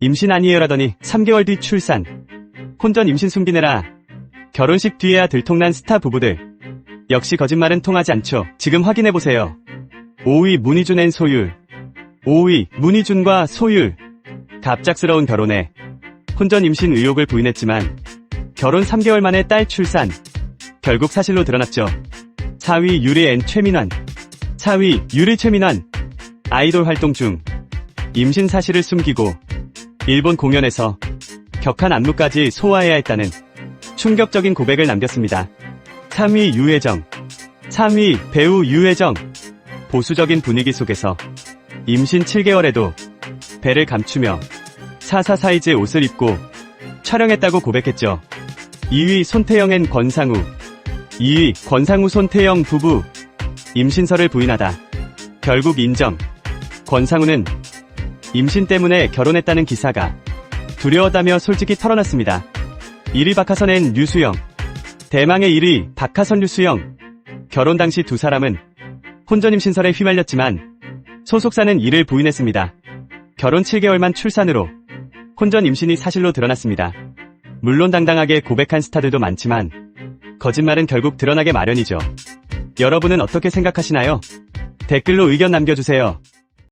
임신 아니에요라더니 3개월 뒤 출산. 혼전 임신 숨기느라 결혼식 뒤에야 들통난 스타 부부들. 역시 거짓말은 통하지 않죠. 지금 확인해보세요. 5위 문희준 앤 소율. 5위 문희준과 소율. 갑작스러운 결혼에 혼전 임신 의혹을 부인했지만 결혼 3개월 만에 딸 출산. 결국 사실로 드러났죠. 4위 유리 앤 최민환. 4위 유리 최민환. 아이돌 활동 중 임신 사실을 숨기고 일본 공연에서 격한 안무까지 소화해야 했다는 충격적인 고백을 남겼습니다. 3위 유혜정. 3위 배우 유혜정. 보수적인 분위기 속에서 임신 7개월에도 배를 감추며 사사 사이즈 옷을 입고 촬영했다고 고백했죠. 2위 손태영 앤 권상우. 2위 권상우 손태영 부부. 임신설을 부인하다. 결국 인정. 권상우는 임신 때문에 결혼했다는 기사가 두려웠다며 솔직히 털어놨습니다. 1위 박하선엔 류수영. 대망의 1위 박하선 류수영. 결혼 당시 두 사람은 혼전 임신설에 휘말렸지만 소속사는 이를 부인했습니다. 결혼 7개월만 출산으로 혼전 임신이 사실로 드러났습니다. 물론 당당하게 고백한 스타들도 많지만 거짓말은 결국 드러나게 마련이죠. 여러분은 어떻게 생각하시나요? 댓글로 의견 남겨주세요.